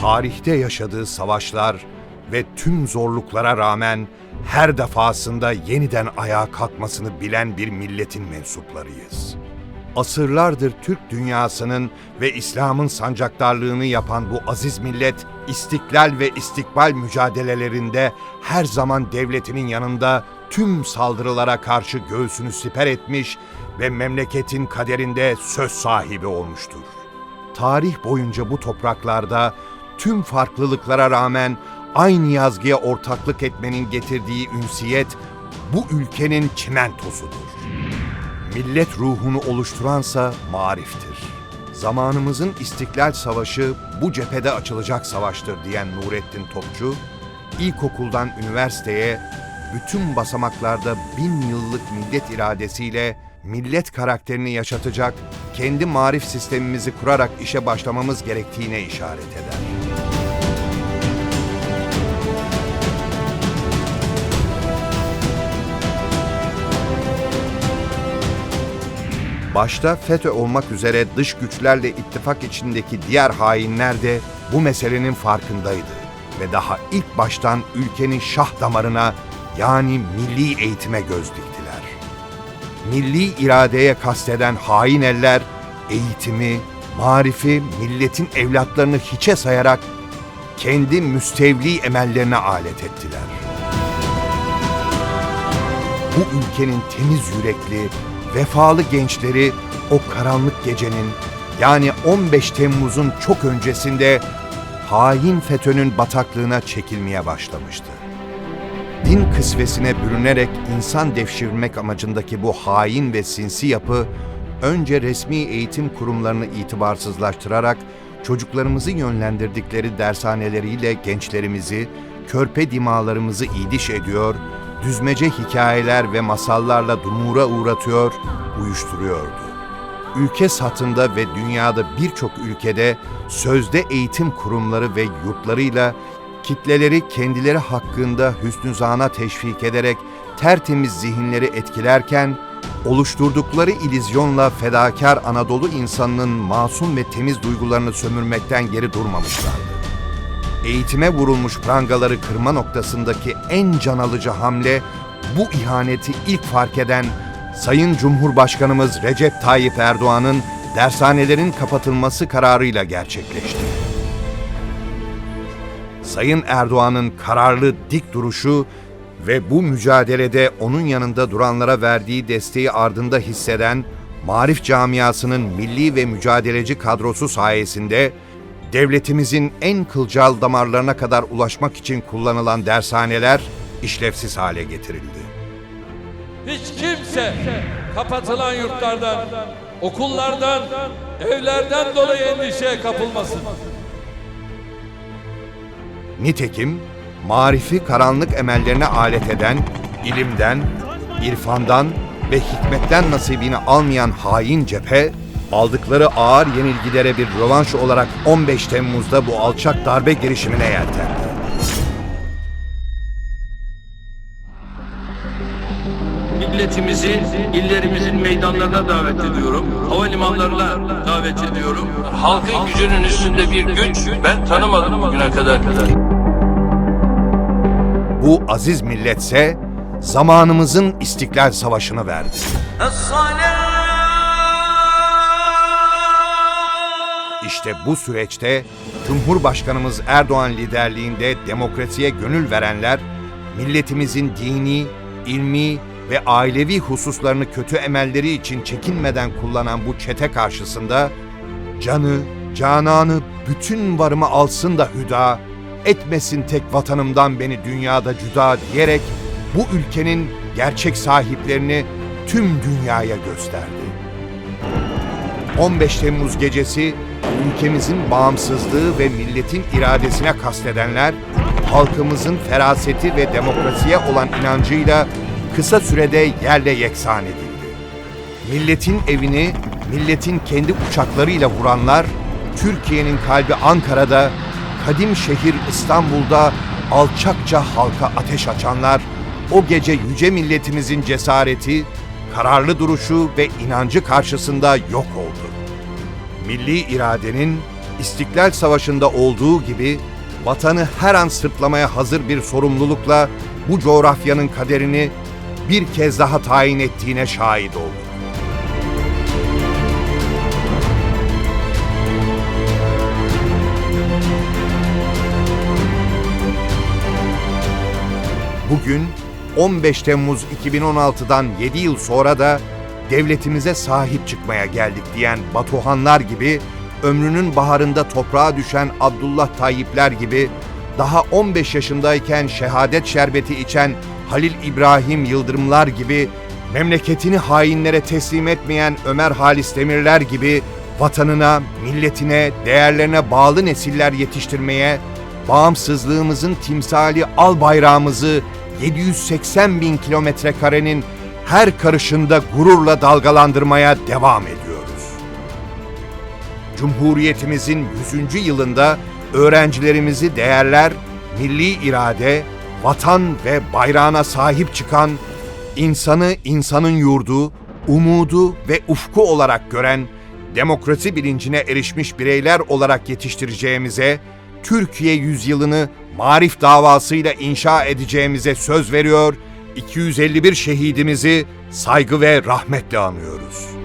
tarihte yaşadığı savaşlar ve tüm zorluklara rağmen her defasında yeniden ayağa kalkmasını bilen bir milletin mensuplarıyız. Asırlardır Türk dünyasının ve İslam'ın sancaktarlığını yapan bu aziz millet, istiklal ve istikbal mücadelelerinde her zaman devletinin yanında tüm saldırılara karşı göğsünü siper etmiş ve memleketin kaderinde söz sahibi olmuştur. Tarih boyunca bu topraklarda tüm farklılıklara rağmen aynı yazgıya ortaklık etmenin getirdiği ünsiyet bu ülkenin çimentosudur. Millet ruhunu oluşturansa mariftir. Zamanımızın İstiklal Savaşı bu cephede açılacak savaştır diyen Nurettin Topçu, ilkokuldan üniversiteye bütün basamaklarda bin yıllık millet iradesiyle millet karakterini yaşatacak kendi marif sistemimizi kurarak işe başlamamız gerektiğine işaret eder. Başta FETÖ olmak üzere dış güçlerle ittifak içindeki diğer hainler de bu meselenin farkındaydı ve daha ilk baştan ülkenin şah damarına yani milli eğitime göz diktiler. Milli iradeye kasteden hain eller eğitimi, marifi, milletin evlatlarını hiçe sayarak kendi müstevli emellerine alet ettiler. Bu ülkenin temiz yürekli, vefalı gençleri o karanlık gecenin yani 15 Temmuz'un çok öncesinde hain FETÖ'nün bataklığına çekilmeye başlamıştı. Din kısvesine bürünerek insan devşirmek amacındaki bu hain ve sinsi yapı önce resmi eğitim kurumlarını itibarsızlaştırarak çocuklarımızı yönlendirdikleri dershaneleriyle gençlerimizi, körpe dimalarımızı idiş ediyor, düzmece hikayeler ve masallarla dumura uğratıyor, uyuşturuyordu. Ülke satında ve dünyada birçok ülkede sözde eğitim kurumları ve yurtlarıyla kitleleri kendileri hakkında hüsnü zana teşvik ederek tertemiz zihinleri etkilerken, oluşturdukları ilizyonla fedakar Anadolu insanının masum ve temiz duygularını sömürmekten geri durmamışlardı. Eğitime vurulmuş prangaları kırma noktasındaki en can alıcı hamle bu ihaneti ilk fark eden Sayın Cumhurbaşkanımız Recep Tayyip Erdoğan'ın dershanelerin kapatılması kararıyla gerçekleşti. Sayın Erdoğan'ın kararlı dik duruşu ve bu mücadelede onun yanında duranlara verdiği desteği ardında hisseden Marif camiasının milli ve mücadeleci kadrosu sayesinde devletimizin en kılcal damarlarına kadar ulaşmak için kullanılan dershaneler işlevsiz hale getirildi. Hiç kimse kapatılan yurtlardan, okullardan, evlerden dolayı endişeye kapılmasın. Nitekim marifi karanlık emellerine alet eden, ilimden, irfandan ve hikmetten nasibini almayan hain cephe, aldıkları ağır yenilgilere bir rövanş olarak 15 Temmuz'da bu alçak darbe girişimine yeltendi. Milletimizi illerimizin meydanlarına davet ediyorum. Havalimanlarına davet ediyorum. Halkın gücünün üstünde bir güç ben tanımadım bugüne kadar. Bu aziz milletse zamanımızın İstiklal Savaşı'nı verdi. İşte bu süreçte Cumhurbaşkanımız Erdoğan liderliğinde demokrasiye gönül verenler, milletimizin dini, ilmi ve ailevi hususlarını kötü emelleri için çekinmeden kullanan bu çete karşısında canı, cananı, bütün varımı alsın da hüda, etmesin tek vatanımdan beni dünyada cüda diyerek bu ülkenin gerçek sahiplerini tüm dünyaya gösterdi. 15 Temmuz gecesi ülkemizin bağımsızlığı ve milletin iradesine kastedenler, halkımızın feraseti ve demokrasiye olan inancıyla kısa sürede yerle yeksan edildi. Milletin evini, milletin kendi uçaklarıyla vuranlar, Türkiye'nin kalbi Ankara'da, kadim şehir İstanbul'da alçakça halka ateş açanlar, o gece yüce milletimizin cesareti, kararlı duruşu ve inancı karşısında yok oldu milli iradenin, İstiklal Savaşı'nda olduğu gibi vatanı her an sırtlamaya hazır bir sorumlulukla bu coğrafyanın kaderini bir kez daha tayin ettiğine şahit olduk. Bugün 15 Temmuz 2016'dan 7 yıl sonra da devletimize sahip çıkmaya geldik diyen Batuhanlar gibi, ömrünün baharında toprağa düşen Abdullah Tayyipler gibi, daha 15 yaşındayken şehadet şerbeti içen Halil İbrahim Yıldırımlar gibi, memleketini hainlere teslim etmeyen Ömer Halis Demirler gibi, vatanına, milletine, değerlerine bağlı nesiller yetiştirmeye, bağımsızlığımızın timsali al bayrağımızı 780 bin kilometre karenin her karışında gururla dalgalandırmaya devam ediyoruz. Cumhuriyetimizin 100. yılında öğrencilerimizi değerler, milli irade, vatan ve bayrağına sahip çıkan, insanı insanın yurdu, umudu ve ufku olarak gören, demokrasi bilincine erişmiş bireyler olarak yetiştireceğimize, Türkiye yüzyılını marif davasıyla inşa edeceğimize söz veriyor, 251 şehidimizi saygı ve rahmetle anıyoruz.